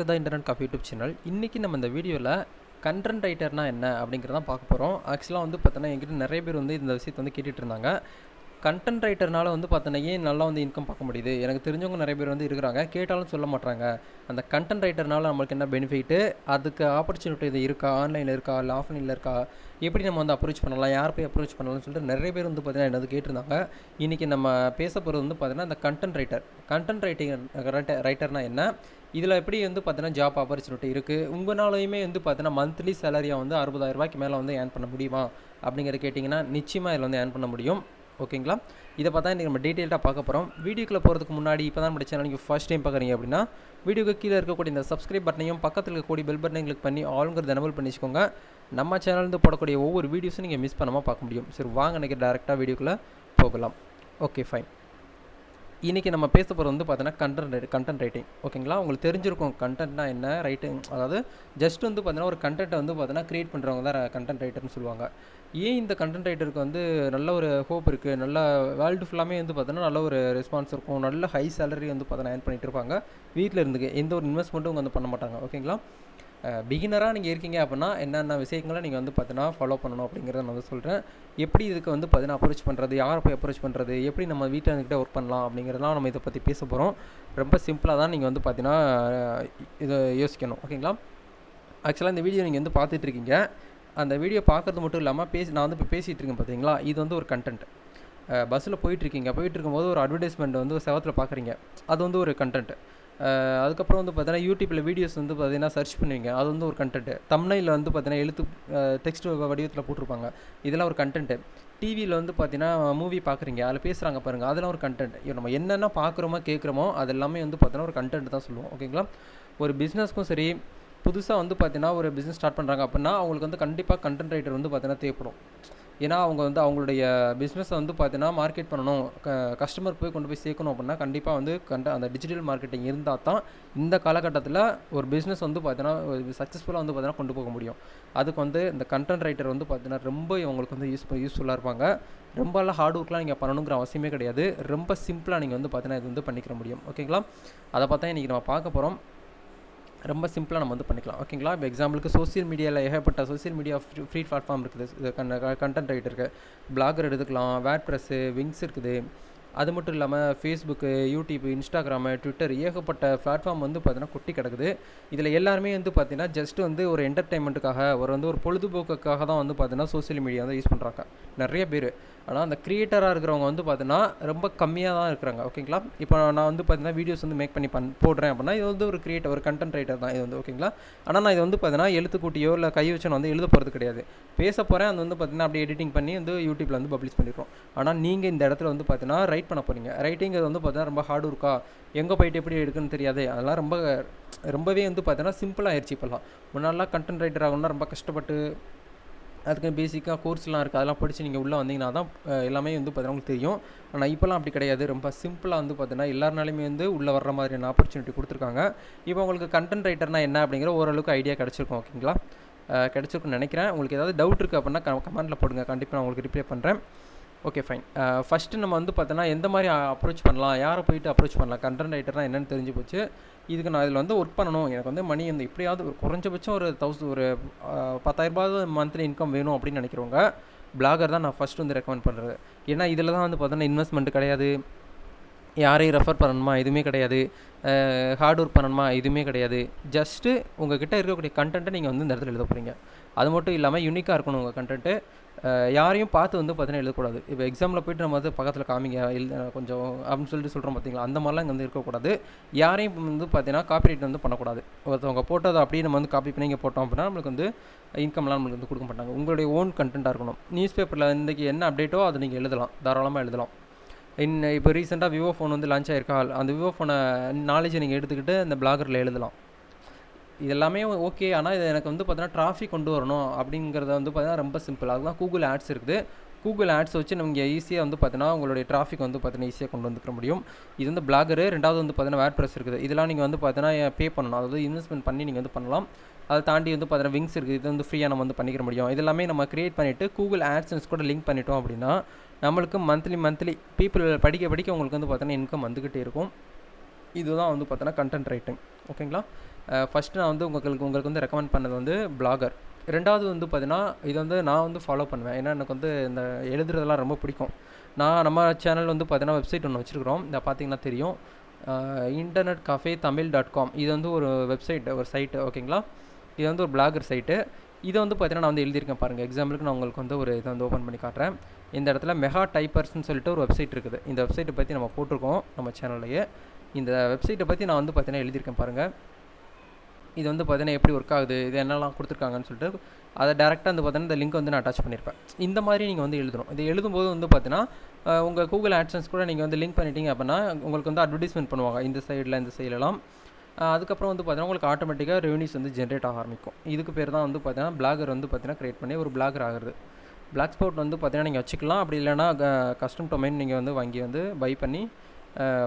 To the internet cafe YouTube channel இன்றைக்கி நம்ம இந்த வீடியோவில் கண்டென்ட் ரைட்டர்னா என்ன அப்படிங்கிறதான் பார்க்க போகிறோம் ஆக்சுவலாக வந்து பார்த்தோன்னா எங்கிட்ட நிறைய பேர் வந்து இந்த விஷயத்தை வந்து கேட்டுட்டு இருந்தாங்க. கண்டென்ட் ரைட்டர்னால வந்து பார்த்தோன்னா ஏன் நல்லா வந்து இன்கம் பார்க்க முடியுது? எனக்கு தெரிஞ்சவங்க நிறைய பேர் வந்து இருக்கிறாங்க. கேட்டாலும் சொல்ல மாட்டாங்க அந்த கண்டென்ட் ரைட்டர்னால நம்மளுக்கு என்ன பெனிஃபிட்டு அதுக்கு ஆப்பர்ச்சுனிட்டி இது இருக்கா? ஆன்லைனில் இருக்கா? இல்லை ஆஃப்லைனில் இருக்கா? எப்படி நம்ம வந்து அப்ரோச் பண்ணலாம்? யார் போய் அப்ரோச் பண்ணலாம்னு சொல்லிட்டு நிறைய பேர் வந்து பார்த்தீங்கன்னா என்னது கேட்டிருந்தாங்க. இன்றைக்கி நம்ம பேச போகிறது வந்து பார்த்தீங்கன்னா அந்த கண்டென்ட் ரைட்டர் கண்டென்ட் ரைட்டிங் ரைட்டர்னா என்ன? இதில் எப்படி வந்து பார்த்தீங்கன்னா ஜாப் ஆப்பர்ச்சுனிட்டி இருக்குது உங்களாலையுமே வந்து பார்த்தீங்கன்னா மந்த்லி சேலரியாக வந்து அறுபதாயிரம் ரூபாய்க்கு மேலே வந்து ஏர்ன் பண்ண முடியுமா? அப்படிங்கிறத கேட்டிங்கன்னா நிச்சயமாக இதில் வந்து ஏர்ன் பண்ண முடியும். ஓகேங்களா? இதை பார்த்தா இன்றைக்கி நம்ம டீட்டெயில்டாக பார்க்க போகிறோம் வீடியோக்குள்ளே போகிறதுக்கு முன்னாடி இப்போ தான் நம்ம சேனல் நீங்கள் ஃபஸ்ட் டைம் பார்க்குறீங்க அப்படின்னா வீடியோக்கு கீழே இருக்கக்கூடிய இந்த சப்ஸ்கிரைப் பட்டனையும் பக்கத்தில் இருக்கக்கூடிய பெல் பட்டனையும் கிளிக் பண்ணி ஆளுங்கிறத எனபிள் பண்ணிக்கோங்க நம்ம சேனல்லேருந்து போடக்கூடிய ஒவ்வொரு வீடியோஸும் நீங்கள் மிஸ் பண்ணாமல் பார்க்க முடியும். சரி வாங்க இன்றைக்கி டேரெக்டாக வீடியோக்குள்ளே போகலாம். ஓகே ஃபைன் இன்றைக்கி நம்ம பேச போகிறது வந்து பார்த்தீங்கன்னா கண்டென்ட் கண்டென்ட் ரைட்டிங் ஓகேங்களா? உங்களுக்கு தெரிஞ்சிருக்கும் கண்டென்ட்னா என்ன? ரைட்டிங் அதாவது ஜஸ்ட் வந்து பார்த்தீங்கன்னா ஒரு கண்டென்ட்டை வந்து பார்த்தீங்கன்னா க்ரியேட் பண்ணுறவங்க தான் கண்டென்ட் ரைட்டர்னு சொல்லுவாங்க. ஏன் இந்த கண்டென்ட் ரைட்டருக்கு வந்து நல்ல ஒரு ஹோப் இருக்குது நல்ல வேர்ல்டு ஃபுல்லாமே வந்து பார்த்தோன்னா நல்ல ஒரு ரெஸ்பான்ஸ் இருக்கும். நல்ல ஹை சேலரி வந்து பார்த்தோன்னா ஏர்ன் பண்ணிட்டு இருப்பாங்க. வீட்டில் இருந்துக்கு எந்த ஒரு இன்வெஸ்ட்மெண்ட்டும் வந்து பண்ண மாட்டாங்க. ஓகேங்களா பிகினராக நீங்கள் இருக்கீங்க அப்படின்னா என்னென்ன விஷயங்களை நீங்கள் வந்து பார்த்தீங்கன்னா ஃபாலோ பண்ணணும் அப்படிங்கிறத நான் வந்து சொல்கிறேன் எப்படி இதுக்கு வந்து பார்த்தீங்கன்னா அப்ரோச் பண்ணுறது யாரை போய் அப்ரோச் பண்ணுறது எப்படி நம்ம வீட்டில் இருந்துக்கிட்டே ஒர்க் பண்ணலாம் அப்படிங்கிறதெல்லாம் நம்ம இதை பற்றி பேச போகிறோம் ரொம்ப சிம்பிளாக தான் நீங்கள் வந்து பார்த்தீங்கன்னா இதை யோசிக்கணும். ஓகேங்களா ஆக்சுவலாக இந்த வீடியோ நீங்கள் வந்து பார்த்துட்ருக்கீங்க அந்த வீடியோ பார்க்குறது மட்டும் இல்லாமல் பேசி நான் வந்து இப்போ பேசிகிட்டு இருக்கேன் பார்த்தீங்களா இது வந்து ஒரு கண்டென்ட் பஸ்ஸில் போயிட்டுருக்கீங்க போயிட்டு இருக்கும்போது ஒரு அட்வர்டைஸ்மெண்ட் வந்து செவத்தில் பார்க்குறீங்க அது வந்து ஒரு கண்டென்ட் அதுக்கப்புறம் வந்து பார்த்தீங்கன்னா யூடியூப்பில் வீடியோஸ் வந்து பார்த்தீங்கன்னா சர்ச் பண்ணுவீங்க. அது வந்து ஒரு கண்டென்ட்டு தமிழில் வந்து பார்த்தீங்கன்னா எழுத்து டெக்ஸ்ட் வடிவத்தில் போட்டிருப்பாங்க. இதெல்லாம் ஒரு கண்டென்ட்டு டிவியில் வந்து பார்த்தீங்கன்னா மூவி பார்க்குறீங்க அதில் பேசுகிறாங்க பாருங்கள் அதெல்லாம் ஒரு கண்டென்ட் நம்ம என்னென்ன பார்க்குறோமோ கேட்குறோமோ அது எல்லாமே வந்து பார்த்தீங்கன்னா ஒரு கண்டென்ட் தான் சொல்லுவோம். ஓகேங்களா? ஒரு பிஸ்னஸ்க்கும் சரி புதுசாக வந்து பார்த்தீங்கன்னா ஒரு பிஸ்னஸ் ஸ்டார்ட் பண்ணுறாங்க அப்படின்னா அவங்களுக்கு வந்து கண்டிப்பாக கண்டென்ட் ரைட்டர் வந்து பார்த்தீங்கன்னா தேவைப்படும். ஏன்னா அவங்க வந்து அவங்களுடைய பிஸ்னஸை வந்து பார்த்தீங்கன்னா மார்க்கெட் பண்ணணும். க கஸ்டமர் போய் கொண்டு போய் சேர்க்கணும் அப்படின்னா கண்டிப்பாக வந்து கண்ட அந்த டிஜிட்டல் மார்க்கெட்டிங் இருந்தால் தான் இந்த காலகட்டத்தில் ஒரு பிஸ்னஸ் வந்து பார்த்தீங்கன்னா சக்ஸஸ்ஃபுல்லாக வந்து பார்த்தீங்கன்னா கொண்டு போக முடியும். அதுக்கு வந்து இந்த கண்டென்ட் ரைட்டர் வந்து பார்த்தீங்கன்னா ரொம்ப இவங்களுக்கு வந்து யூஸ் யூஸ்ஃபுல்லாக இருப்பாங்க. ரொம்பலாம் ஹார்ட் ஒர்க்லாம் நீங்கள் பண்ணணுங்கிற அவசியமே கிடையாது. ரொம்ப சிம்பிளாக நீங்கள் வந்து பார்த்தீங்கன்னா இது வந்து பண்ணிக்கிற முடியும். ஓகேங்களா அதை பார்த்தா இன்றைக்கி நம்ம பார்க்க போகிறோம் ரொம்ப சிம்பிளாக நம்ம வந்து பண்ணிக்கலாம். ஓகேங்களா இப்போ எக்ஸாம்பிளுக்கு சோசியல் மீடியாவில் ஏகப்பட்ட சோசியல் மீடியா ஃப்ரீ பிளாட்ஃபார்ம் இருக்குது. கண்டென்ட் ரைட் இருக்குது பிளாகர் எடுத்துக்கலாம். வேட் ப்ரெஸ்ஸு விங்ஸ் இருக்குது. அது மட்டும் இல்லாமல் ஃபேஸ்புக்கு யூடியூப் இன்ஸ்டாகிராமு ட்விட்டர் ஏகப்பட்ட பிளாட்ஃபார்ம் வந்து பார்த்தீங்கன்னா குட்டி கிடக்குது. இதில் எல்லாருமே வந்து பார்த்தீங்கன்னா ஜஸ்ட் வந்து ஒரு என்டர்டைன்மெண்ட்டுக்காக ஒரு வந்து ஒரு பொழுதுபோக்குக்காக தான் வந்து பார்த்தீங்கன்னா சோசியல் மீடியா வந்து யூஸ் பண்ணுறாங்க நிறைய பேர். ஆனால் அந்த க்ரியேட்டராக இருக்கிறவங்க வந்து பார்த்தீங்கன்னா ரொம்ப கம்மியாக தான் இருக்கிறாங்க. ஓகேங்களா? இப்போ நான் வந்து பார்த்தீங்கன்னா வீடியோஸ் வந்து மேக் பண்ணி பண் போடுறேன் அப்படின்னா இது வந்து ஒரு கிரியேட்டர் ஒரு கண்டென்ட் ரைட்டர் தான் இது வந்து ஓகேங்களா? ஆனால் நான் இது வந்து பார்த்தீங்கன்னா எழுத்துக்கூட்டியோ இல்லை கை வச்சு நான் வந்து எழுத போகிறது கிடையாது. பேச போகிறேன் அது வந்து பார்த்தீங்கன்னா அப்படியே எடிட்டிங் பண்ணி வந்து யூடியூப்பில் வந்து பப்ளிஷ் பண்ணிடுறோம் ஆனால் நீங்கள் இந்த இடத்துல வந்து பார்த்தீங்கன்னா ரைட் பண்ண போகிறீங்க ரைட்டிங் அது வந்து பார்த்தீங்கன்னா ரொம்ப ஹார்ட் ஒர்க்கா எங்கே போயிட்டு எப்படி எடுக்குன்னு தெரியாது? அதெல்லாம் ரொம்ப ரொம்பவே வந்து பார்த்தீங்கன்னா சிம்பிளாக ஆயிடுச்சு இப்போல்லாம். முன்னாடிலாம் கண்டென்ட் ரைட்டர் ஆகணும்னா ரொம்ப கஷ்டப்பட்டு அதுக்கு பேசிக்காக கோர்ஸ்லாம் இருக்குது அதெல்லாம் படித்து நீங்கள் உள்ளே வந்தீங்கன்னா தான் எல்லாமே வந்து பார்த்தீங்கன்னா உங்களுக்கு தெரியும். ஆனால் இப்போலாம் அப்படி கிடையாது. ரொம்ப சிம்பிளாக வந்து பார்த்தீங்கன்னா எல்லாருனாலுமே வந்து உள்ளே வர்ற மாதிரியான ஆப்பர்ச்சுனிட்டி கொடுத்துருக்காங்க. இப்போ உங்களுக்கு கண்டென்ட் ரைட்டர்னா என்ன அப்படிங்கிற ஓரளவுக்கு ஐடியா கிடச்சிருக்கும் ஓகேங்களா கிடச்சிருக்குன்னு நினைக்கிறேன். உங்களுக்கு ஏதாவது டவுட் இருக்குது அப்படின்னா கமெண்ட்டில் போடுங்க. கண்டிப்பாக நான் உங்களுக்கு ரிப்ளை பண்ணுறேன் ஓகே ஃபைன் ஃபஸ்ட்டு நம்ம வந்து பார்த்தோன்னா எந்த மாதிரி அப்ரோச் பண்ணலாம்? யாரை போயிட்டு அப்ரோச் பண்ணலாம்? கண்டென்ட் ரைட்டர்னால் என்னென்னு தெரிஞ்சு போச்சு. இதுக்கு நான் இதில் வந்து ஒர்க் பண்ணணும். எனக்கு வந்து மணி வந்து எப்படியாவது ஒரு குறைஞ்சபட்சம் ஒரு தௌசண்ட் ஒரு uh, பத்தாயிரரூபாவது மந்த்லி இன்கம் வேணும் அப்படின்னு நினைக்கிறவங்க பிளாகர் தான் நான் ஃபஸ்ட்டு வந்து ரெக்கமெண்ட் பண்ணுறது ஏன்னா இதில் தான் வந்து பார்த்தோன்னா இன்வெஸ்ட்மெண்ட் கிடையாது. யாரையும் ரெஃபர் பண்ணணுமா? எதுவுமே கிடையாது. Uh, ஹார்ட் ஒர்க் பண்ணணுமா? எதுவுமே கிடையாது. ஜஸ்ட்டு உங்கள் கிட்டே இருக்கக்கூடிய கண்டென்ட்டை நீங்கள் வந்து இந்த இடத்துல எழுத போகிறீங்க அது மட்டும் இல்லாமல் யூனிக்காக இருக்கணும் உங்கள் கண்டென்ட்டு யாரையும் பார்த்து வந்து பார்த்தீங்கன்னா எழுதக்கூடாது. இப்போ எக்ஸாமில் போய்ட்டு நம்ம வந்து பக்கத்தில் காமிங்க எழுத கொஞ்சம் அப்படின்னு சொல்லிட்டு சொல்கிறோம் பார்த்தீங்களா? அந்த மாதிரிலாம் இங்கே வந்து இருக்கக்கூடாது. யாரையும் வந்து பார்த்தீங்கன்னா காப்பிரைட் வந்து பண்ணக்கூடாது. ஒருத்தவங்க போட்டதை அப்படியே நம்ம வந்து காப்பி பண்ணி இங்கே போட்டோம் அப்படின்னா நம்மளுக்கு வந்து இன்கம்லாம் நம்மளுக்கு வந்து கொடுக்க மாட்டாங்க. உங்களுடைய ஓன் கண்டென்ட்டாக இருக்கணும். நியூஸ் பேப்பரில் இன்றைக்கி என்ன அப்டேட்டோ அதை நீங்கள் எழுதலாம். தாராளமாக எழுதலாம். இன் இப்போ ரீசெண்டாக விவோ ஃபோன் வந்து லான்ச் ஆயிருக்கா? அந்த விவோ ஃபோனை நாலேஜை நீங்கள் எடுத்துக்கிட்டு அந்த பிளாகரில் எழுதலாம். இது எல்லாமே ஓகே. ஆனால் இது எனக்கு வந்து பார்த்தீங்கன்னா டிராஃபிக் கொண்டு வரணும் அப்படிங்கிறத வந்து பார்த்தீங்கன்னா ரொம்ப சிம்பிள் அதுதான் கூகுள் ஆட்ஸ் இருக்குது. கூகுள் ஆட்ஸ் வச்சு நம்ம ஈஸியாக வந்து பார்த்தீங்கன்னா உங்களுடைய டிராஃபிக் வந்து பார்த்தீங்கன்னா ஈஸியாக கொண்டு வந்துக்க முடியும். இது வந்து பிளாகரு ரெண்டாவது வந்து பார்த்தீங்கன்னா வேட் ப்ரெஸ் இருக்குது. இதெல்லாம் நீங்கள் வந்து பார்த்தீங்கன்னா பே பண்ணணும். அதாவது இன்வெஸ்ட்மெண்ட் பண்ணி நீங்கள் வந்து பண்ணலாம். அதை தாண்டி வந்து பார்த்தீங்கன்னா விங்ஸ் இருக்குது. இது வந்து ஃப்ரீயாக நம்ம வந்து பண்ணிக்கிற முடியும். இது எல்லாமே நம்ம க்ரியேட் பண்ணிவிட்டு கூகுள் ஆட்ஸன்ஸ் கூட லிங்க் பண்ணிட்டோம் அப்படின்னா நம்மளுக்கு மந்த்லி மந்த்லி பீப்புள் படிக்க படிக்க உங்களுக்கு வந்து பார்த்தீங்கன்னா இன்கம் வந்துக்கிட்டே இருக்கும். இதுதான் வந்து பார்த்தோன்னா கண்டென்ட் ரைட்டிங் ஓகேங்களா ஃபஸ்ட்டு நான் வந்து உங்களுக்கு உங்களுக்கு வந்து ரெக்கமெண்ட் பண்ணது வந்து பிளாகர் ரெண்டாவது வந்து பார்த்தீங்கன்னா இது வந்து நான் வந்து ஃபாலோ பண்ணுவேன். ஏன்னா எனக்கு வந்து இந்த எழுதுறதெல்லாம் ரொம்ப பிடிக்கும். நான் நம்ம சேனல் வந்து பார்த்தீங்கன்னா வெப்சைட் ஒன்று வச்சுருக்கிறோம். இதை பார்த்தீங்கன்னா தெரியும். Internet cafe Tamil dot com இது வந்து ஒரு வெப்சைட் ஒரு சைட்டு ஓகேங்களா இது வந்து ஒரு பிளாகர் சைட்டு இதை வந்து பார்த்தீங்கன்னா நான் வந்து எழுதியிருக்கேன் பாருங்கள் எக்ஸாம்பிளுக்கு நான் உங்களுக்கு வந்து ஒரு இதை வந்து ஓப்பன் பண்ணி காட்டுறேன். இந்த இடத்துல மெகா டைப்பர்ஸ்னு சொல்லிட்டு ஒரு வெப்சைட் இருக்குது. இந்த வெப்சைட்டை பற்றி நம்ம போட்டிருக்கோம் நம்ம சேனல்லையே இந்த வெப்சைட்டை பற்றி நான் வந்து பார்த்தீங்கன்னா எழுதியிருக்கேன் பாருங்கள் இது வந்து பார்த்தீங்கன்னா எப்படி ஒர்க் ஆகுது இது என்னெல்லாம் கொடுத்துருக்காங்கன்னு சொல்லிட்டு அதை டேரெக்டாக வந்து பார்த்தீங்கன்னா இந்த லிங்க் வந்து நான் அட்டாச் பண்ணியிருப்பேன் இந்த மாதிரி நீங்கள் வந்து எழுதணும். இது எழுதும்போது வந்து பார்த்தீங்கன்னா உங்கள் கூகுள் ஆட்சன்ஸ் கூட நீங்கள் வந்து லிங்க் பண்ணிட்டீங்க அப்படின்னா உங்களுக்கு வந்து அட்வர்டைஸ்மெண்ட் பண்ணுவாங்க. இந்த சைடில் இந்த சைடெல்லாம் அதுக்கப்புறம் வந்து பார்த்தீங்கன்னா உங்களுக்கு ஆட்டோமேட்டிக்காக ரெவன்யூஸ் வந்து ஜென்ரேட் ஆக ஆரம்பிக்கும். இதுக்கு பேர் தான் வந்து பார்த்தீங்கன்னா பிளாகர் வந்து பார்த்தீங்கன்னா க்ரியேட் பண்ணி ஒரு பிளாகர் ஆகுது பிளாக் ஸ்போர்ட் வந்து பார்த்தீங்கன்னா நீங்கள் வச்சுக்கலாம். அப்படி இல்லைனா கஸ்டம் டொமைன் நீங்கள் வந்து வாங்கி வந்து பை பண்ணி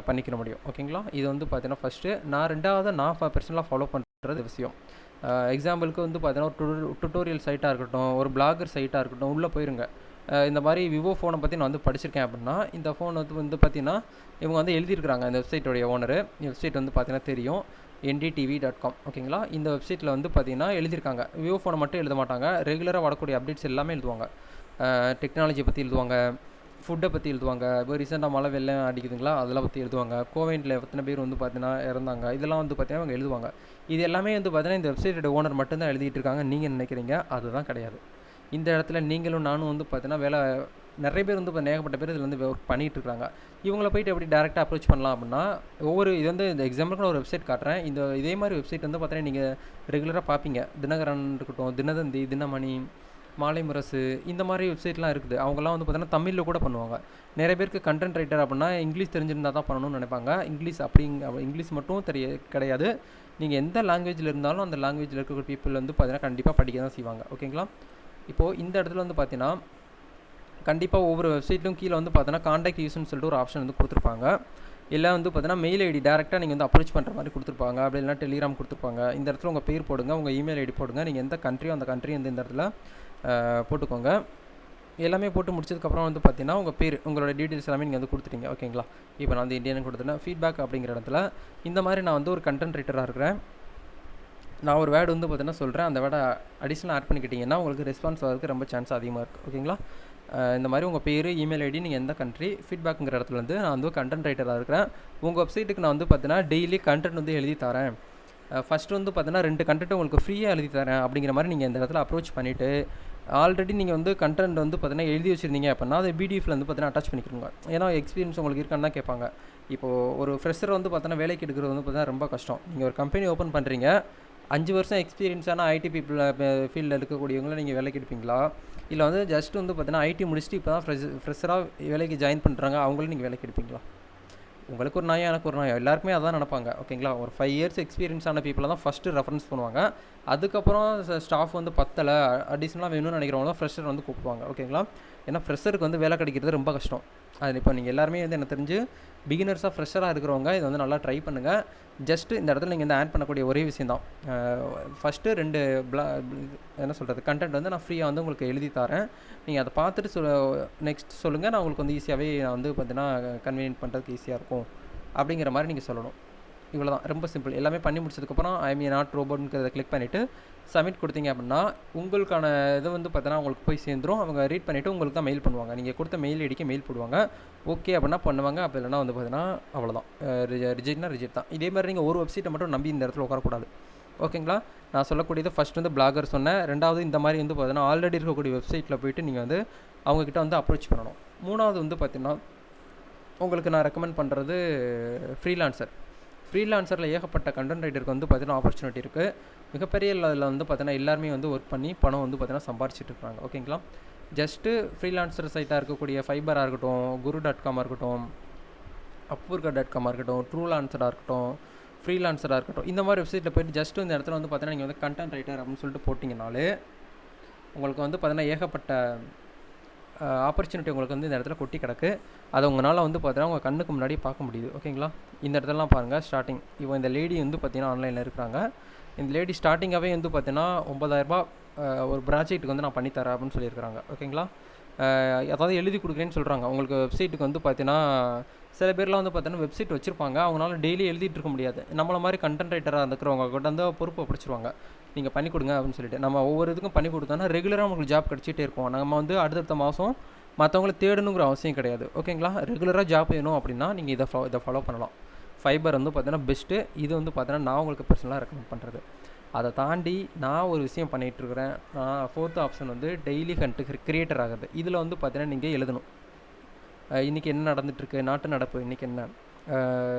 பண்ணிக்கிற முடியும். ஓகேங்களா இது வந்து பார்த்தீங்கன்னா ஃபஸ்ட்டு நான் ரெண்டாவது நான் பர்சனலாக ஃபாலோ அப்படின்றது விஷயம். எக்ஸாம்பிளுக்கு வந்து பார்த்தீங்கன்னா ஒரு டுட்டோரியல் சைட்டாக இருக்கட்டும் ஒரு பிளாகர் சைட்டாக இருக்கட்டும் உள்ளே போயிருங்க. இந்த மாதிரி விவோ ஃபோனை பற்றி நான் வந்து படிச்சிருக்கேன் அப்படின்னா இந்த ஃபோன் வந்து வந்து பார்த்தீங்கன்னா இவங்க வந்து எழுதியிருக்கிறாங்க இந்த வெப்சைட்டோடைய ஓனரு வெப்சைட் வந்து பார்த்தீங்கன்னா தெரியும். என்டிடிவி டாட் காம் ஓகேங்களா இந்த வெப்சைட்டில் வந்து பார்த்தீங்கன்னா எழுதியிருக்காங்க. விவோ ஃபோனை மட்டும் எழுத மாட்டாங்க. ரெகுலராக வரக்கூடிய அப்டேட்ஸ் எல்லாமே எழுதுவாங்க. டெக்னாலஜி பற்றி எழுதுவாங்க. ஃபுட்டை பற்றி எழுதுவாங்க. இப்போ ரீசெண்டாக மழை வெள்ளம் அடிக்குதுங்களா? அதெல்லாம் பற்றி எழுதுவாங்க. கோவிண்டில் எத்தனை பேர் வந்து பார்த்தீங்கன்னா இறந்தாங்க. இதெல்லாம் வந்து பார்த்தீங்கன்னா அவங்க எழுதுவாங்க. இது எல்லாமே வந்து பார்த்தீங்கன்னா இந்த வெப்சைட்டோட ஓனர் மட்டும்தான் எழுதிட்டு இருக்காங்க. நீங்கள் நினைக்கிறீங்க? அதுதான் கிடையாது. இந்த இடத்துல நீங்களும் நானும் வந்து பார்த்தீங்கன்னா வேலை நிறைய பேர் வந்து இப்போ ஏகப்பட்ட பேர் இதில் வந்து ஒர்க் பண்ணிகிட்டு இருக்காங்க. இவங்கள போயிட்டு எப்படி டேரெக்டாக அப்ரோச் பண்ணலாம் அப்படின்னா ஒவ்வொரு இது வந்து இந்த எக்ஸாம்பிளுக்கு ஒரு வெப்சைட் காட்டுறேன். இந்த இதே மாதிரி வெப்சைட் வந்து பார்த்தீங்கன்னா நீங்கள் ரெகுலராக பார்ப்பீங்க தினகரன் இருக்கட்டும் தினதந்தி தினமணி மாலை முரசு இந்த மாதிரி வெப்சைட்லாம் இருக்குது. அவங்கலாம் வந்து பார்த்தீங்கன்னா தமிழில் கூட பண்ணுவாங்க. நிறைய பேருக்கு கண்டென்ட் ரைட்டர் அப்படின்னா இங்கிலீஷ் தெரிஞ்சிருந்தால் தான் பண்ணணும்னு நினைப்பாங்க. இங்கிலீஷ் அப்படிங்க இங்கிலீஷ் மட்டும் தெரிய கிடையாது. நீங்கள் எந்த லாங்குவேஜில் இருந்தாலும் அந்த லாங்குவேஜில் இருக்கக்கூடிய பீப்புள் வந்து பார்த்தீங்கன்னா கண்டிப்பாக படிக்க தான் செய்வாங்க. ஓகேங்களா? இப்போது இந்த இடத்துல வந்து பார்த்தீங்கன்னா கண்டிப்பாக ஒவ்வொரு வெப்சைட்லையும் கீழே வந்து பார்த்தீங்கன்னா காண்டாக்ட் யூஸ்னு சொல்லிட்டு ஒரு ஆப்ஷன் வந்து கொடுத்துருப்பாங்க. இல்லை வந்து பார்த்தீங்கன்னா மெயில் ஐடி டேரெக்டாக நீங்கள் வந்து அப்ரோச் பண்ணுற மாதிரி கொடுத்துருப்பாங்க. அப்படி இல்லைனா டெலிகிராம் கொடுத்துருப்பாங்க. இந்த இடத்துல உங்கள் பேர் போடுங்க உங்கள் இமெயில் ஐடி போடுங்க. நீங்கள் எந்த கண்ட்ரியோ அந்த கண்ட்ரி வந்து இந்த இடத்துல போட்டுக்கோங்க. எல்லாமே போட்டு முடிச்சதுக்கப்புறம் வந்து பார்த்தீங்கன்னா உங்கள் பேர் உங்களோட டீட்டெயில்ஸ் எல்லாமே நீங்கள் வந்து கொடுத்துட்டீங்க. ஓகேங்களா? இப்போ நான் வந்து இந்தியன் கொடுத்துட்டேன். ஃபீட்பேக் அப்படிங்கிற இடத்துல இந்த மாதிரி நான் வந்து ஒரு கண்டென்ட் ரைட்டராக இருக்கிறேன். நான் ஒரு வேர்டு வந்து பார்த்தீங்கன்னா சொல்கிறேன் அந்த வேர்டை அடிஷ்னல் ஆட் பண்ணிக்கிட்டிங்கன்னா உங்களுக்கு ரெஸ்பான்ஸ் வரதுக்கு ரொம்ப சான்ஸ் அதிகமாக இருக்குது ஓகேங்களா? இந்த மாதிரி உங்கள் பேர் இமெயில் ஐடி நீங்கள் எந்த கண்ட்ரி ஃபீட்பேக்குங்கிற இடத்துல வந்து நான் வந்து கண்டென்ட் ரைட்டராக இருக்கிறேன். உங்கள் வெப்சைட்டுக்கு நான் வந்து பார்த்தீங்கன்னா டெய்லி கண்டென்ட் வந்து எழுதி தரேன். ஃபஸ்ட்டு வந்து பார்த்தீங்கன்னா ரெண்டு கண்டென்ட் உங்களுக்கு ஃப்ரீயாக எழுதி தரேன் அப்படிங்கிற மாதிரி நீங்கள் இந்த இடத்துல அப்ரோச் பண்ணிவிட்டு ஆல்ரெடி நீங்கள் வந்து கண்டென்ட் வந்து பார்த்தீங்கன்னா எழுதி வச்சுருந்தீங்க அப்படின்னா அதை பிடிஎஃப்ல வந்து பார்த்தீங்கன்னா அட்டாச் பண்ணிக்கிறோங்க ஏன்னா எக்ஸ்பீரியன்ஸ் உங்களுக்கு இருக்கான்னு தான் கேட்பாங்க. இப்போது ஒரு ஃப்ரெஷர் வந்து பார்த்தோன்னா வேலைக்கு எடுக்கிறது வந்து பார்த்தீங்கன்னா ரொம்ப கஷ்டம். நீங்கள் ஒரு கம்பெனி ஓப்பன் பண்ணுறீங்க அஞ்சு வருஷம் எக்ஸ்பீரியன்ஸான ஐடி பீப்புள் ஃபீல்டில் இருக்கக்கூடியவங்கள நீங்கள் வேலைக்கு எடுப்பீங்களா? இல்லை வந்து ஜஸ்ட் வந்து பார்த்தீங்கன்னா ஐடி முடிச்சுட்டு இப்போ தான் ஃப்ரெஷ் ஃப்ரெஷராக வேலைக்கு ஜாயின் பண்ணுறாங்க அவங்களும் நீங்கள் வேலைக்கு எடுப்பீங்களா? உங்களுக்கு ஒரு நாயம் எனக்கு ஒரு நாயம் எல்லாருக்குமே அதான் நினைப்பாங்க. ஓகேங்களா? ஒரு ஃபைவ் இயர்ஸ் எக்ஸ்பீரியன்ஸ் ஆன பீப்புளை தான் ஃபஸ்ட்டு ரெஃபரன்ஸ் பண்ணுவாங்க. அதுக்கப்புறம் ஸ்டாஃப் வந்து பத்தலை. அடிஷ்னலாக வேணும்னு நினைக்கிறவங்க தான் ஃப்ரெஷர் வந்து கூப்பிடுவாங்க. ஓகேங்களா? ஏன்னா ஃப்ரெஷருக்கு வந்து வேலை கிடைக்கிறது ரொம்ப கஷ்டம். அது இப்போ நீங்கள் எல்லாருமே வந்து எனக்கு தெரிஞ்சு பிகினர்ஸாக ஃப்ரெஷராக இருக்கிறவங்க இதை வந்து நல்லா ட்ரை பண்ணுங்கள் ஜஸ்ட்டு இந்த இடத்துல நீங்கள் வந்து ஆட் பண்ணக்கூடிய ஒரே விஷயம் தான். ஃபஸ்ட்டு ரெண்டு பிளா என்ன சொல்கிறது கண்டென்ட் வந்து நான் ஃப்ரீயாக வந்து உங்களுக்கு எழுதி தரேன். நீங்கள் அதை பார்த்துட்டு சொல் நெக்ஸ்ட் சொல்லுங்கள் நான் உங்களுக்கு வந்து ஈஸியாகவே நான் வந்து பார்த்தீங்கன்னா கன்வீனியன்ட் பண்ணுறதுக்கு ஈஸியாக இருக்கும். அப்படிங்கிற மாதிரி நீங்கள் சொல்லணும். இவ்வளோ தான் ரொம்ப சிம்பிள் எல்லாமே பண்ணி முடிச்சதுக்கப்புறம் ஐ மீன் நாட் ரோபோட்ங்கிறத கிளிக் பண்ணிவிட்டு சப்மிட் கொடுத்தீங்க அப்படின்னா உங்களுக்கான இது வந்து பார்த்தீங்கன்னா உங்களுக்கு போய் சேர்ந்துடும் அவங்க ரீட் பண்ணிவிட்டு உங்களுக்கு தான் மெயில் பண்ணுவாங்க. நீங்கள் கொடுத்த மெயில் ஐடிக்கு மெயில் போடுவாங்க. ஓகே அப்படின்னா பண்ணுவாங்க. அப்போ இல்லைனா வந்து பார்த்தீங்கன்னா அவ்வளோதான் ரிஜெக்ட்னா ரிஜெக்ட் தான். இதே மாதிரி நீங்கள் ஒரு வெப்சைட்டை மட்டும் நம்பி இந்த இடத்துல உட்காரக்கூடாது. ஓகேங்களா? நான் சொல்லக்கூடியது ஃபஸ்ட் வந்து பிளாகர் சொன்னேன். ரெண்டாவது இந்த மாதிரி வந்து பார்த்தீங்கன்னா ஆல்ரெடி இருக்கக்கூடிய வெப்சைட்டில் போயிட்டு நீங்கள் வந்து அவங்கக்கிட்ட வந்து அப்ரோச் பண்ணணும். மூணாவது வந்து பார்த்திங்கன்னா உங்களுக்கு நான் ரெக்கமெண்ட் பண்ணுறது ஃப்ரீலான்சர் ஃப்ரீலான்சரில் ஏகப்பட்ட கண்டென்ட் ரைட்டருக்கு வந்து பார்த்தீங்கன்னா ஆப்பர்ச்சுனிட்டி இருக்குது மிகப்பெரிய லெவலில் வந்து பார்த்தீங்கன்னா எல்லாருமே வந்து ஒர்க் பண்ணி பணம் வந்து பார்த்தீங்கன்னா சம்பாரிச்சிட்டு இருக்காங்க. ஓகேங்களா? ஜஸ்ட்டு ஃப்ரீலான்சர் சைட்டாக இருக்கக்கூடிய ஃபைபராக இருக்கட்டும் குரு டாட் காமாக இருக்கட்டும் அப்பூர்கா டாட் காமாக இருக்கட்டும் ட்ரூலான்சராக இருக்கட்டும் ஃப்ரீலான்சராக இருக்கட்டும் இந்த மாதிரி வெப்சைட்டில் போய்ட்டு ஜஸ்ட் இந்த இடத்துல வந்து பார்த்தீங்கன்னா நீங்கள் வந்து கண்டென்ட் ரைட்டர் அப்படின்னு சொல்லிட்டு போட்டிங்கனாலே உங்களுக்கு வந்து பார்த்தீங்கன்னா ஏகப்பட்ட ஆப்பர்ச்சுனிட்டி உங்களுக்கு வந்து இந்த இடத்துல கொட்டி கிடக்கு. அதை உங்களால் வந்து பார்த்தீங்கன்னா உங்கள் கண்ணுக்கு முன்னாடி பார்க்க முடியுது. ஓகேங்களா? இந்த இடத்துலலாம் பாருங்கள் ஸ்டார்டிங் இப்போ இந்த லேடி வந்து பார்த்தீங்கன்னா ஆன்லைனில் இருக்கிறாங்க. இந்த லேடி ஸ்டார்டிங்காகவே வந்து பார்த்தீங்கன்னா ஒம்பதாயிரரூபா ஒரு ப்ராஜெக்ட்டுக்கு வந்து நான் பண்ணித்தரேன் அப்படின்னு சொல்லியிருக்கிறாங்க. ஓகேங்களா? அதாவது எழுதி கொடுக்குறேன்னு சொல்கிறாங்க உங்களுக்கு வெப்சைட்டுக்கு வந்து பார்த்தீங்கன்னா சில பேர்லாம் வந்து பார்த்தோன்னா வெப்சைட் வச்சுருப்பாங்க. அவங்களால டெய்லி எழுதிட்டு இருக்க முடியாது. நம்மள மாதிரி கண்டென்ட் ரைட்டராக இருக்கிறவங்க கூட வந்து பொறுப்பை பிடிச்சிருவாங்க நீங்கள் பண்ணி கொடுங்க அப்படின்னு சொல்லிட்டு. நம்ம ஒவ்வொரு இதுக்கும் பண்ணி கொடுத்தோன்னா ரெகுலராக உங்களுக்கு ஜாப் கிடச்சிட்டே இருக்கும். நம்ம வந்து அடுத்தடுத்த மாதம் மற்றவங்கள தேடணுங்கிற அவசியம் கிடையாது. ஓகேங்களா ரெகுலராக ஜாப் வேணும் அப்படின்னா நீங்கள் இதை ஃபாலோ இதை ஃபாலோ பண்ணலாம். ஃபைபர் வந்து பார்த்தீங்கன்னா பெஸ்ட்டு இது வந்து பார்த்தீங்கன்னா நான் உங்களுக்கு பர்சனலாக ரெக்கமெண்ட் பண்ணுறது அதை தாண்டி நான் ஒரு விஷயம் பண்ணிகிட்ருக்கிறேன் நான் ஃபோர்த் ஆப்ஷன் வந்து டெய்லி கண்ட்டு கிரியேட்டர் ஆகுது இதில் வந்து பார்த்தீங்கன்னா நீங்கள் எழுதணும். இன்றைக்கி என்ன நடந்துகிட்ருக்கு நாட்டு நடப்பு இன்றைக்கி என்ன?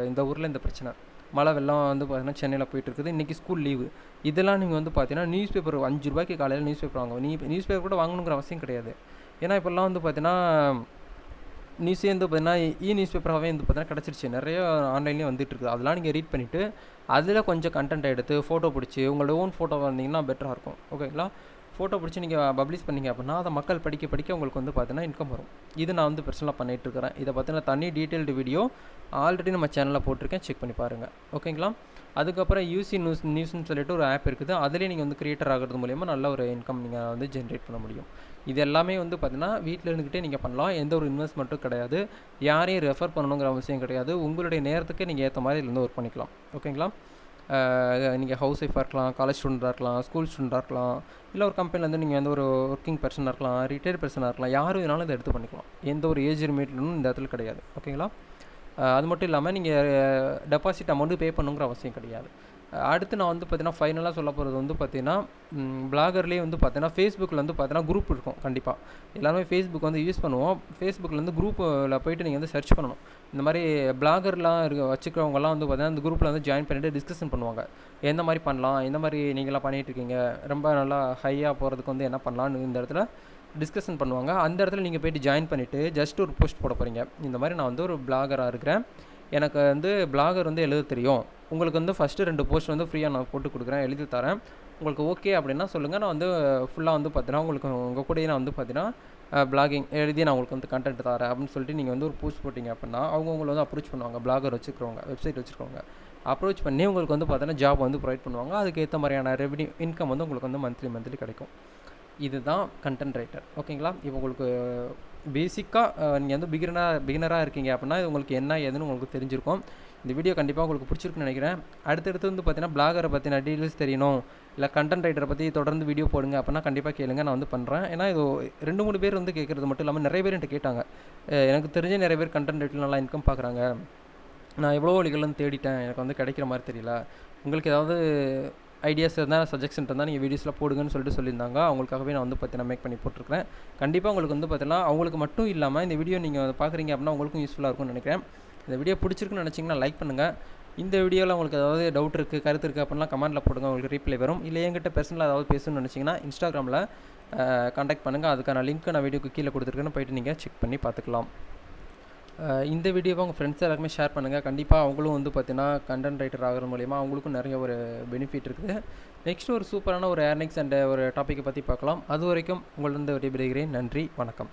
இந்த ஊரில் இந்த பிரச்சனை. மழை வெள்ளம் வந்து பார்த்தீங்கன்னா சென்னையில் போயிட்டு இருக்குது இன்றைக்கி ஸ்கூல் லீவு இதெல்லாம் நீங்கள் வந்து பார்த்தீங்கன்னா நியூஸ் பேப்பர் அஞ்சு ரூபாய்க்கு காலையில் நியூஸ் பேப்பர் வாங்குவோம் நீ நியூஸ் பேப்பர் கூட வாங்கணுங்கிற அவசியம் கிடையாது. ஏன்னா இப்போல்லாம் வந்து பார்த்தீங்கன்னா நியூஸே வந்து பார்த்தீங்கன்னா இ நியூஸ் பேப்பராகவே வந்து பார்த்தீங்கன்னா கிடச்சிருச்சு. நிறைய ஆன்லைன்லேயே வந்துட்டு இருக்குது அதெல்லாம் நீங்கள் ரீட் பண்ணிவிட்டு அதில் கொஞ்சம் கண்டென்ட் எடுத்து ஃபோட்டோ பிடிச்சி உங்களோட ஓன் ஃபோட்டோ வந்தீங்கன்னா பெட்டராக இருக்கும். ஓகேங்களா ஃபோட்டோ பிடிச்சி நீங்கள் பப்ளிஷ் பண்ணீங்க அப்படின்னா அதை மக்கள் படிக்க படிக்க உங்களுக்கு வந்து பார்த்தீங்கன்னா இன்கம் வரும். இது நான் வந்து பர்சனலாக பண்ணிகிட்ருக்கிறேன் இதை பார்த்தீங்கன்னா தனி டீட்டெயில்டு வீடியோ ஆல்ரெடி நம்ம சேனலில் போட்டிருக்கேன். செக் பண்ணி பாருங்கள் ஓகேங்களா அதுக்கப்புறம் யூசி நியூஸ் நியூஸ்னு சொல்லிட்டு ஒரு ஆப் இருக்குது. அதிலே நீங்கள் வந்து க்ரியேட்டர் ஆகிறது மூலிமா நல்ல ஒரு இன்கம் நீங்கள் வந்து ஜென்ரேட் பண்ண முடியும். இது எல்லாமே வந்து பார்த்தீங்கன்னா வீட்டில் இருந்துக்கிட்டே நீங்கள் பண்ணலாம். எந்த ஒரு இன்வெஸ்ட்மெண்ட்டும் கிடையாது. யாரையும் ரெஃபர் பண்ணணுங்கிற அவசியம் கிடையாது. உங்களுடைய நேரத்துக்கு நீங்கள் ஏற்ற மாதிரி இதுலேருந்து ஒர்க் பண்ணிக்கலாம். ஓகேங்களா நீங்கள் ஹவுஸ் ஒய்ஃபாக இருக்கலாம் காலேஜ் ஸ்டூடெண்ட்டாக இருக்கலாம் ஸ்கூல் ஸ்டூடெண்ட்டாக இருக்கலாம் இல்லை ஒரு கம்பெனிலேருந்து நீங்கள் வந்து ஒரு ஒர்க்கிங் பர்சனாக இருக்கலாம் ரிட்டையர்ட் பர்சனாக இருக்கலாம் யார் வேணாலும் இதை எடுத்து பண்ணிக்கலாம். எந்த ஒரு ஏஜ் லிமிட்லும் இந்த இடத்துல கிடையாது. ஓகேங்களா அது மட்டும் இல்லாமல் நீங்கள் டெபாசிட் அமௌண்ட்டு பே பண்ணுங்கிற அவசியம் கிடையாது. அடுத்து நான் வந்து பார்த்தீங்கன்னா ஃபைனலாக சொல்ல போகிறது வந்து பார்த்தீங்கன்னா பிளாகர்லேயே வந்து பார்த்தீங்கன்னா ஃபேஸ்புக்கில் வந்து பார்த்தீங்கன்னா குரூப் இருக்கும் கண்டிப்பாக எல்லாருமே ஃபேஸ்புக் வந்து யூஸ் பண்ணுவோம். ஃபேஸ்புக்கில் வந்து குரூப்பில் போயிட்டு நீங்கள் வந்து சர்ச் பண்ணணும். இந்த மாதிரி பிளாகர்லாம் இருக்க வச்சுக்கிறவங்கலாம் வந்து பார்த்தீங்கன்னா அந்த குரூப்பில் வந்து ஜாயின் பண்ணிவிட்டு டிஸ்கஷன் பண்ணுவாங்க. எந்த மாதிரி பண்ணலாம்? எந்த மாதிரி நீங்களாம் பண்ணிகிட்ருக்கீங்க ரொம்ப நல்லா ஹையாக போகிறதுக்கு வந்து என்ன பண்ணலான்னு இந்த இடத்துல டிஸ்கஷன் பண்ணுவாங்க. அந்த இடத்துல நீங்கள் போயிட்டு ஜாயின் பண்ணிவிட்டு ஜஸ்ட் ஒரு போஸ்ட் போட போகிறீங்க இந்த மாதிரி நான் வந்து ஒரு பிளாகராக இருக்கிறேன். எனக்கு வந்து பிளாகர் வந்து எழுத தெரியும். உங்களுக்கு வந்து ஃபஸ்ட்டு ரெண்டு போஸ்ட் வந்து ஃப்ரீயாக நான் போட்டு கொடுக்குறேன் எழுதி தரேன். உங்களுக்கு ஓகே அப்படின்னா சொல்லுங்கள் நான் வந்து ஃபுல்லாக வந்து பார்த்தீங்கன்னா உங்களுக்கு உங்கள் கூடயே நான் வந்து பார்த்தீங்கன்னா பிளாகிங் எழுதி நான் உங்களுக்கு வந்து கண்டென்ட் தரேன் அப்படின்னு சொல்லிட்டு நீங்கள் வந்து ஒரு போஸ்ட் போட்டிங்க அப்படின்னா அவங்க உங்களை வந்து அப்ரோச் பண்ணுவாங்க. பிளாகர் வச்சுக்கிறவங்க வெப்சைட் வச்சுருக்கவங்க அப்ரோச் பண்ணி உங்களுக்கு வந்து பார்த்தீங்கன்னா ஜாப் வந்து ப்ரொவைட் பண்ணுவாங்க. அதுக்கு ஏற்ற மாதிரியான ரெவன்யூ இன்கம் வந்து உங்களுக்கு வந்து மந்த்லி மந்த்லி கிடைக்கும். இதுதான் கண்டென்ட் ரைட்டர் ஓகேங்களா இப்போ உங்களுக்கு பேசிக்காக நீங்கள் வந்து பிகினராக பிகினராக இருக்கீங்க அப்படின்னா இது உங்களுக்கு என்ன ஏதுன்னு உங்களுக்கு தெரிஞ்சிருக்கும். இந்த வீடியோ கண்டிப்பாக உங்களுக்கு பிடிச்சிருக்குன்னு நினைக்கிறேன். அடுத்தடுத்து வந்து பார்த்தீங்கன்னா பிளாகரை பற்றின டீட்டெயில்ஸ் தெரியணும். இல்லை கண்டென்ட் ரைட்டரை பற்றி தொடர்ந்து வீடியோ போடுங்க அப்படின்னா கண்டிப்பாக கேளுங்க நான் வந்து பண்ணுறேன் ஏன்னா இது ரெண்டு மூணு பேர் வந்து கேட்குறது மட்டும் இல்லாமல் நிறைய பேர் என்கிட்ட கேட்டாங்க. எனக்கு தெரிஞ்ச நிறைய பேர் கண்டென்ட் ரைட்டில் நல்லா இன்கம் பார்க்குறாங்க நான் எவ்வளோ வழிகளும் தேடிட்டேன். எனக்கு வந்து கிடைக்கிற மாதிரி தெரியல. உங்களுக்கு ஏதாவது ஐடியாஸ் இருந்தால் சஜஷன் இருந்தால் நீங்கள் வீடியோஸில் போடுங்கன்னு சொல்லிட்டு சொல்லியிருந்தாங்க. அவங்களுக்காகவே நான் வந்து பார்த்தீங்கன்னா மேக் பண்ணி போட்டிருக்கிறேன். கண்டிப்பாக உங்களுக்கு வந்து பார்த்தீங்கன்னா அவங்களுக்கு மட்டும் இல்லாமல் இந்த வீடியோ நீங்கள் பார்க்குறீங்க அப்படின்னா உங்களுக்கும் யூஸ்ஃபுல்லாக இருக்கும்னு நினைக்கிறேன். இந்த வீடியோ பிடிச்சிருக்குன்னு நினச்சிங்கன்னா லைக் பண்ணுங்கள் இந்த வீடியோவில் உங்களுக்கு ஏதாவது டவுட் இருக்குது கருத்து இருக்குது அப்படின்னா கமெண்ட்டில் போடுங்க. உங்களுக்கு ரீப்ளை வரும். இல்லை என்கிட்ட பர்சனலாக ஏதாவது பேசணும்னு நினச்சிங்கன்னா இன்ஸ்டாகிராமில் காண்டாக்ட் பண்ணுங்கள் அதுக்கான லிங்க் நான் வீடியோக்கு கீழே கொடுத்துருக்கேன்னு போயிட்டு நீங்கள் செக் பண்ணி பார்த்துக்கலாம். இந்த வீடியோவை உங்கள் ஃப்ரெண்ட்ஸ் எல்லாருக்குமே ஷேர் பண்ணுங்கள் கண்டிப்பாக அவங்களும் வந்து பார்த்தீங்கன்னா கண்டென்ட் ரைட்டர் ஆகிற மூலிமா அவங்களுக்கும் நிறைய ஒரு பெனிஃபிட் இருக்குது. நெக்ஸ்ட் ஒரு சூப்பரான ஒரு ஏர்னிக்ஸ் அண்ட் ஒரு டாப்பிக்கை பற்றி பார்க்கலாம். அது வரைக்கும் உங்களிருந்து விடைபெறுகிறேன். நன்றி வணக்கம்.